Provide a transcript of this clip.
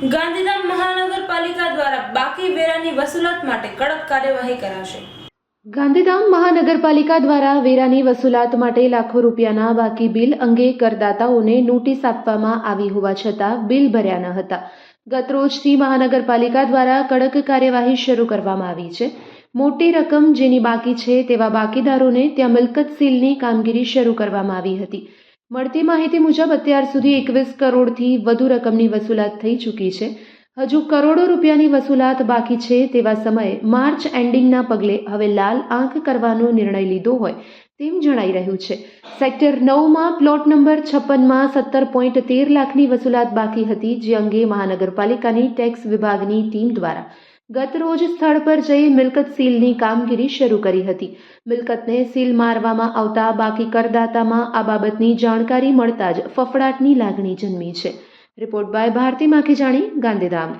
ગાંધીધામ મહાનગરપાલિકા દ્વારા બાકી વેરાની વસૂલાત માટે કડક કાર્યવાહી કરાશે. ગાંધીધામ મહાનગરપાલિકા દ્વારા વેરાની વસૂલાત માટે લાખો રૂપિયાના બાકી બિલ અંગે કરદાતાઓને નોટિસ આપવામાં આવી હોવા છતાં બિલ ભર્યા ન હતા. ગતરોજથી મહાનગરપાલિકા દ્વારા કડક કાર્યવાહી શરૂ કરવામાં આવી છે. મોટી રકમ જેની બાકી છે તેવા બાકીદારોને ત્યાં મિલકત સીલની કામગીરી શરૂ કરવામાં આવી હતી. મળતી માહિતી મુજબ અત્યાર સુધી એકવીસ કરોડથી વધુ રકમની વસૂલાત થઈ ચૂકી છે. હજુ કરોડો રૂપિયાની વસૂલાત બાકી છે તેવા સમયે માર્ચ એન્ડિંગના પગલે હવે લાલ આંખ કરવાનો નિર્ણય લીધો હોય તેમ જણાઈ રહ્યું છે. સેક્ટર નવમાં પ્લોટ નંબર છપ્પનમાં સત્તર પોઈન્ટ તેર લાખની વસૂલાત બાકી હતી જે અંગે મહાનગરપાલિકાની ટેક્સ વિભાગની ટીમ દ્વારા ગત રોજ સ્થળ પર જઈ મિલકત સીલની કામગીરી શરૂ કરી હતી. મિલકતને સીલ મારવામાં આવતા બાકી કરદાતામાં આ બાબતની જાણકારી મળતા જ ફફડાટની લાગણી જન્મી છે. Report by Bharti Makhijani, Gandhidham.